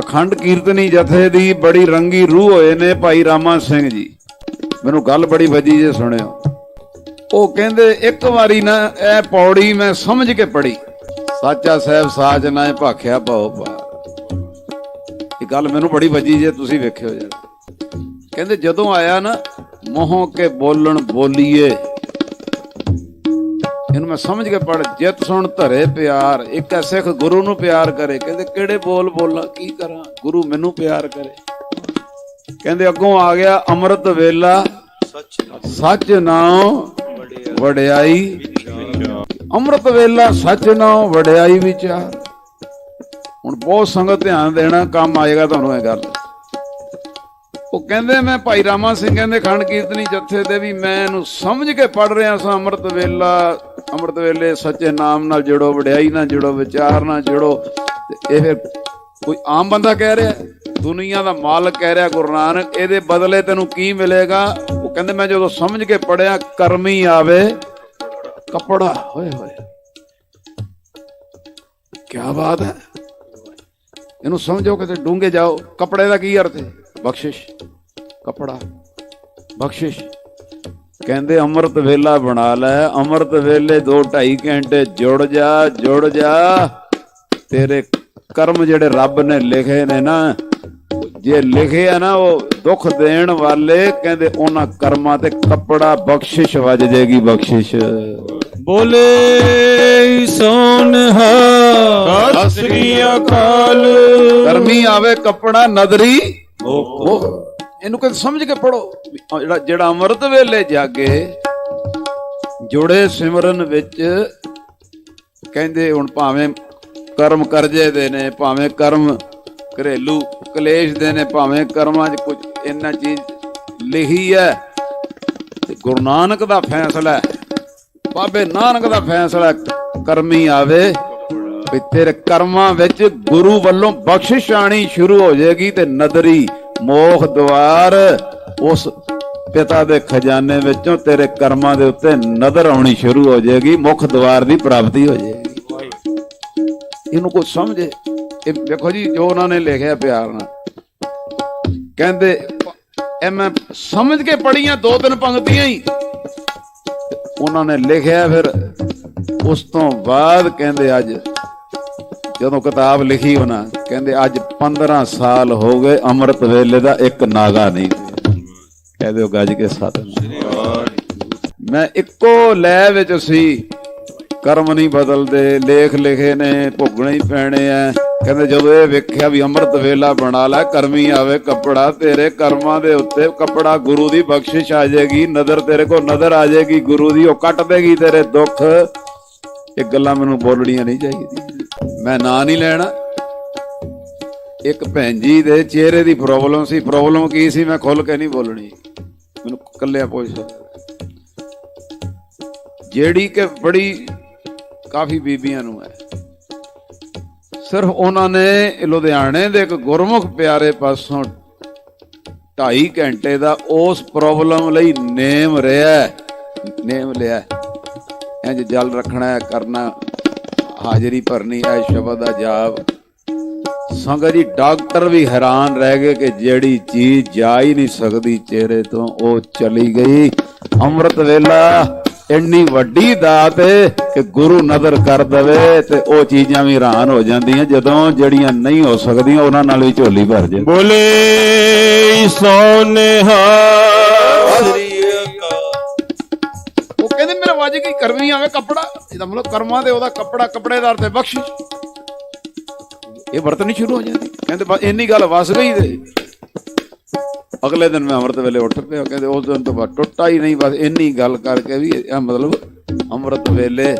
ਅਖੰਡ ਕੀਰਤਨੀ ਜਥੇ ਦੀ ਬੜੀ ਰੰਗੀ ਰੂਹ ਹੋਏ ਨੇ ਭਾਈ ਰਾਮਾ ਸਿੰਘ ਜੀ। ਮੈਨੂੰ ਗੱਲ ਬੜੀ ਵੱਜੀ ਜੇ ਸੁਣਿਓ। ਉਹ ਕਹਿੰਦੇ, ਇੱਕ ਵਾਰੀ ਨਾ ਇਹ ਪੌੜੀ ਮੈਂ ਸਮਝ ਕੇ ਪੜੀ ਸਾਚਾ ਸਾਹਿਬ ਸਾਚ ਨਾ ਭਾਖਿਆ ਪਾਉ ਪਾ ਇਹ ਗੱਲ ਮੈਨੂੰ ਬੜੀ ਵਜੀ ਜੇ, ਤੁਸੀਂ ਵੇਖਿਓ ਜਰਾ। ਕਹਿੰਦੇ, ਜਦੋਂ ਆਇਆ ਨਾ, ਮੋਹੋਂ ਕੇ ਬੋਲਣ ਬੋਲੀਏ। ਮੈਂ ਸਮਝ ਕੇ ਪੜ ਜਿਤ ਸੁਣ ਧਰੇ ਪਿਆਰ, ਇੱਕ ਐ ਸਿੱਖ ਗੁਰੂ ਨੂੰ ਪਿਆਰ ਕਰੇ, ਕਹਿੰਦੇ ਕਿਹੜੇ ਬੋਲ ਬੋਲਾਂ, ਕੀ ਕਰਾਂ, ਗੁਰੂ ਮੈਨੂੰ ਪਿਆਰ ਕਰੇ। ਕਹਿੰਦੇ ਅੱਗੋਂ ਆ ਗਿਆ ਅੰਮ੍ਰਿਤ ਵੇਲਾ, ਸੱਚ ਨਾਮ ਵਡਿਆਈ। ਅੰਮ੍ਰਿਤ ਵੇਲਾ, ਸੱਚ ਨਾਮ ਵਡਿਆਈ ਵਿਚਾਰ। ਹੁਣ ਬਹੁਤ ਸੰਗਤ ਧਿਆਨ ਦੇਣਾ, ਕੰਮ ਆਏਗਾ ਤੁਹਾਨੂੰ ਇਹ ਗੱਲ। ਉਹ ਕਹਿੰਦੇ ਮੈਂ ਭਾਈ ਰਾਮਾ ਸਿੰਘ, ਕਹਿੰਦੇ ਖੰਡ ਕੀਰਤਨੀ ਜੱਥੇ ਦੇ ਵੀ ਮੈਂ ਇਹਨੂੰ ਸਮਝ ਕੇ ਪੜ ਰਿਹਾ ਸਾਂ ਅੰਮ੍ਰਿਤ ਵੇਲਾ ਅੰਮ੍ਰਿਤ ਵੇਲੇ ਸੱਚੇ ਨਾਮ ਨਾਲ ਜੁੜੋ, ਵਡਿਆਈ ਨਾਲ ਜੁੜੋ, ਵਿਚਾਰ ਨਾਲ ਜੁੜੋ। ਇਹ ਫਿਰ ਕੋਈ ਆਮ ਬੰਦਾ ਕਹਿ ਰਿਹਾ, ਦੁਨੀਆ ਦਾ ਮਾਲਕ ਕਹਿ ਰਿਹਾ ਗੁਰੂ ਨਾਨਕ, ਇਹਦੇ ਬਦਲੇ ਤੈਨੂੰ ਕੀ ਮਿਲੇਗਾ? ਉਹ ਕਹਿੰਦੇ, ਮੈਂ ਜਦੋਂ ਸਮਝ ਕੇ ਪੜਿਆ ਕਰਮੀ ਆਵੇ। ਕਪੜਾ ਹੋਏ ਹੋਏ। ਕੀ ਬਾਤ ਹੈ। ਇਹਨੂੰ ਸਮਝੋ ਕਿਤੇ ਡੂੰਘੇ ਜਾਓ। ਕਪੜੇ ਦਾ ਕੀ ਅਰਥ ਹੈ? ਬਖਸ਼ਿਸ਼। ਕਪੜਾ। ਬਖਸ਼ਿਸ਼। ਕਹਿੰਦੇ ਅੰਮ੍ਰਿਤ ਵੇਲਾ ਬਣਾ ਲੈ ਅੰਮ੍ਰਿਤ ਵੇਲੇ 2 2.5 ਘੰਟੇ ਜੁੜ ਜਾ ਜੁੜ ਜਾ। ਤੇਰੇ ਕਰਮ ਜਿਹੜੇ ਰੱਬ ਨੇ ਲਿਖੇ ਨੇ ਨਾ ਜੇ ਲਿਖੇ ਆ ਨਾ ਉਹ ਦੁੱਖ ਦੇਣ ਵਾਲੇ ਕਹਿੰਦੇ ਉਹਨਾਂ ਕਰਮਾਂ ਤੇ ਕੱਪੜਾ ਬਖਸ਼ਿਸ਼ ਵੱਜ ਜੇਗੀ ਬਖਸ਼ਿਸ਼। ਬੋਲੇ ਸੋਨਹਾ ਸਤਿ ਸ੍ਰੀ ਅਕਾਲ। ਕਰਮੀ ਆਵੇ ਕੱਪੜਾ ਨਦਰੀ। ਉਹ ਇਹਨੂੰ ਕਿ ਸਮਝ ਕੇ ਪੜੋ ਜਿਹੜਾ ਜਿਹੜਾ ਅੰਮ੍ਰਿਤ ਵੇਲੇ ਜਾਗੇ ਜੁੜੇ ਸਿਮਰਨ ਵਿੱਚ ਕਹਿੰਦੇ ਹੁਣ ਭਾਵੇਂ ਕਰਮ ਕਰਜੇ ਦੇ ਨੇ, ਭਾਵੇਂ ਕਰਮ ਘਰੇਲੂ ਕਲੇਸ਼ ਦੇ ਨੇ, ਭਾਵੇਂ ਕਰਮਾਂ 'ਚ ਕੁਝ ਇੰਨਾ ਚੀਜ਼ ਲਿਖੀ ਹੈ ਤੇ ਗੁਰੂ ਨਾਨਕ ਦਾ ਫੈਸਲਾ ਬਾਬੇ ਨਾਨਕ ਦਾ ਫੈਸਲਾ ਕਰਮੀ ਆਵੇ ਵੀ ਤੇਰੇ ਕਰਮਾਂ ਵਿੱਚ ਗੁਰੂ ਵੱਲੋਂ ਬਖਸ਼ਿਸ਼ ਆਣੀ ਸ਼ੁਰੂ ਹੋ ਜਾਏਗੀ ਤੇ ਨਦਰੀ ਮੋਖ ਦਵਾਰ, ਉਸ ਪਿਤਾ ਦੇ ਖਜ਼ਾਨੇ ਵਿੱਚੋਂ ਤੇਰੇ ਕਰਮਾਂ ਦੇ ਉੱਤੇ ਨਜ਼ਰ ਆਉਣੀ ਸ਼ੁਰੂ ਹੋ ਜਾਏਗੀ, ਮੁੱਖ ਦਵਾਰ ਦੀ ਪ੍ਰਾਪਤੀ ਹੋ ਜਾਏਗੀ। ਇਹਨੂੰ ਕੁਝ ਸਮਝੇ? ਇਹ ਵੇਖੋ ਜੀ, ਜੋ ਉਹਨਾਂ ਨੇ ਲਿਖਿਆ ਪਿਆਰ ਨਾਲ। ਕਹਿੰਦੇ, ਇਹ ਮੈਂ ਸਮਝ ਕੇ ਪੜੀਆਂ ਦੋ ਤਿੰਨ ਪੰਕਤੀਆਂ ਹੀ। ਉਹਨਾਂ ਨੇ ਲਿਖਿਆ ਫਿਰ, ਉਸ ਤੋਂ ਬਾਅਦ ਕਹਿੰਦੇ ਅੱਜ ਜਦੋਂ ਕਿਤਾਬ ਲਿਖੀ ਉਹਨਾਂ, ਕਹਿੰਦੇ ਅੱਜ 15 ਸਾਲ ਹੋ ਗਏ, ਅੰਮ੍ਰਿਤ ਵੇਲੇ ਦਾ ਇੱਕ ਨਾਗਾ ਨਹੀਂ। ਕਹਿ ਦਿਓ ਗੱਜ ਕੇ ਸਤ ਮੈਂ ਇੱਕੋ ਲੈ ਵਿੱਚ ਸੀ, ਕਰਮ ਨਹੀਂ ਬਦਲਦੇ, ਲੇਖ ਲਿਖੇ ਨੇ, ਭੁਗਣੇ ਹੀ ਪੈਣੇ ਆ ਕਹਿੰਦੇ ਜਦੋਂ ਇਹ ਵੇਖਿਆ ਵੀ ਅੰਮ੍ਰਿਤ ਵੇਲਾ ਬਣਾ ਲੈ, ਕਰਮੀ ਆਵੇ ਕੱਪੜਾ, ਤੇਰੇ ਕਰਮਾਂ ਦੇ ਉੱਤੇ ਕੱਪੜਾ ਗੁਰੂ ਦੀ ਬਖਸ਼ਿਸ਼ ਆ ਜਾਏਗੀ, ਨਜ਼ਰ ਤੇਰੇ ਕੋ ਨਜ਼ਰ ਆ ਜਾਏਗੀ, ਗੁਰੂ ਦੀ ਉਹ ਕੱਟ ਦੇਗੀ ਤੇਰੇ ਦੁੱਖ। ਇਹ ਗੱਲਾਂ ਮੈਨੂੰ ਬੋਲਣੀਆਂ ਨਹੀਂ ਚਾਹੀਦੀਆਂ। ਮੈਂ ਨਾਂ ਨਹੀਂ ਲੈਣਾ। ਇੱਕ ਭੈਣ ਜੀ ਦੇ ਚਿਹਰੇ ਦੀ ਪ੍ਰੋਬਲਮ ਸੀ। ਪ੍ਰੋਬਲਮ ਕੀ ਸੀ? ਮੈਂ ਖੁੱਲ ਕੇ ਨਹੀਂ ਬੋਲਣੀ। ਮੈਨੂੰ ਕੱਲਿਆ ਪੁੱਛ ਸਕਦਾ ਜਿਹੜੀ ਕਿ ਬੜੀ ਕਾਫੀ ਬੀਬੀਆਂ ਨੂੰ ਹੈ। ਸਿਰਫ ਉਹਨਾਂ ਨੇ ਲੁਧਿਆਣੇ ਦੇ ਇੱਕ ਗੁਰਮੁਖ ਪਿਆਰੇ ਪਾਸੋਂ 2.5 ਘੰਟੇ ਦਾ ਉਸ ਪ੍ਰੋਬਲਮ ਲਈ ਨੇਮ ਰਿਹਾ ਨੇਮ ਲਿਆ ਹੈ। ਇੰਜ ਜਲ ਰੱਖਣਾ ਕਰਨਾ ਹਾਜ਼ਰੀ ਭਰਨੀ ਹੈ ਸ਼ਬਦ ਦਾ ਜਾਪ। ਸੰਗਤ ਜੀ, ਡਾਕਟਰ ਵੀ ਹੈਰਾਨ ਰਹਿ ਗਏ ਕਿ ਜਿਹੜੀ ਚੀਜ਼ ਜਾ ਹੀ ਨਹੀਂ ਸਕਦੀ ਚਿਹਰੇ ਤੋਂ, ਉਹ ਚਲੀ ਗਈ। ਅੰਮ੍ਰਿਤ ਵੇਲਾ, ਇੰਨੀ ਵੱਡੀ ਦਾਤ ਹੈ ਕਿ ਗੁਰੂ ਨਜ਼ਰ ਕਰ ਦਵੇ ਤੇ ਉਹ ਚੀਜ਼ਾਂ ਵੀ ਹੈਰਾਨ ਹੋ ਜਾਂਦੀਆਂ। ਜਦੋਂ ਜਿਹੜੀਆਂ ਨਹੀਂ ਹੋ ਸਕਦੀਆਂ, ਉਹਨਾਂ ਨਾਲ ਵੀ ਝੋਲੀ ਭਰ ਜਾਂਦੀ। ਬੋਲੇ, ਸੋਨਹਾ। ਕਹਿੰਦੇ ਮੇਰਾ ਕਰਮੀ ਆਵੇ ਕੱਪੜਾ? ਇਹਦਾ ਮਤਲਬ ਕਰਮਾਂ ਦੇ ਉਹਦਾ ਕੱਪੜਾ ਕੱਪੜੇਦਾਰ ਤੇ ਬਖਸ਼ਿਸ਼ ਇਹ ਵਰਤਣੀ ਸ਼ੁਰੂ ਹੋ ਜਾਂਦੀ। ਕਹਿੰਦੇ ਬਸ ਇੰਨੀ ਗੱਲ ਵਸ ਗਈ ਤੇ ਅਗਲੇ ਦਿਨ ਮੈਂ ਅੰਮ੍ਰਿਤ ਵੇਲੇ ਉੱਠ ਪਿਆ, ਕਹਿੰਦੇ ਉਸ ਦਿਨ ਤੋਂ ਬਾਅਦ ਟੁੱਟਾ ਹੀ ਨਹੀਂ, ਬਸ ਇੰਨੀ ਗੱਲ ਕਰਕੇ ਵੀ ਇਹ ਮਤਲਬ ਅੰਮ੍ਰਿਤ ਵੇਲੇ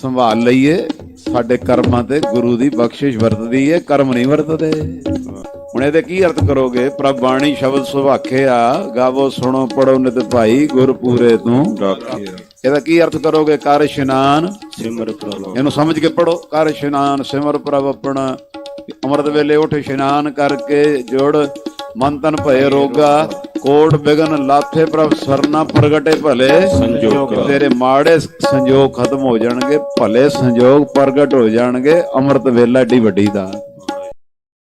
ਸੰਭਾਲ ਲਈਏ, ਸਾਡੇ ਕਰਮਾਂ ਤੇ ਗੁਰੂ ਦੀ ਬਖਸ਼ਿਸ਼ ਵਰਤਦੀ ਹੈ ਕਰਮ ਨਹੀਂ ਵਰਤਦੇ। ਹੁਣ ਇਹਦੇ ਕੀ ਅਰਥ ਕਰੋਗੇ? ਪ੍ਰਭ ਬਾਣੀ ਸ਼ਬਦ ਸੁਭਾਖਿਆ ਗਾਵੋ ਸੁਣੋ ਪੜੋ ਨਿਤ ਭਾਈ ਗੁਰ ਪੂਰੇ ਤੂੰ ਇਹਦਾ ਕੀ ਅਰਥ ਕਰੋਗੇ? ਕਰ ਇਸ਼ਨਾਨ। ਸਿਮਰ ਪ੍ਰਭੂ। ਇਹਨੂੰ ਸਮਝ ਕੇ ਪੜੋ ਕਰ ਇਸ਼ਨਾਨ ਸਿਮਰ ਪ੍ਰਭ ਆਪਣਾ। ਅੰਮ੍ਰਿਤ ਵੇਲੇ ਉੱਠ ਇਸ਼ਨਾਨ ਕਰਕੇ ਜੁੜ। ਮਨ ਤਨ ਭਏ ਰੋਗਾ। ਕੋਟ ਬਿਗਨ ਲਾਥੇ ਪ੍ਰਭ ਸਰਨਾ ਪ੍ਰਗਟੇ ਭਲੇ। ਸੰਜੋਗ। ਤੇਰੇ ਮਾੜੇ ਸੰਜੋਗ ਖਤਮ ਹੋ ਜਾਣਗੇ। ਭਲੇ ਸੰਜੋਗ ਪ੍ਰਗਟ ਹੋ ਜਾਣਗੇ। ਅੰਮ੍ਰਿਤ ਵੇਲਾ ਏਡੀ ਵੱਡੀ ਦਾ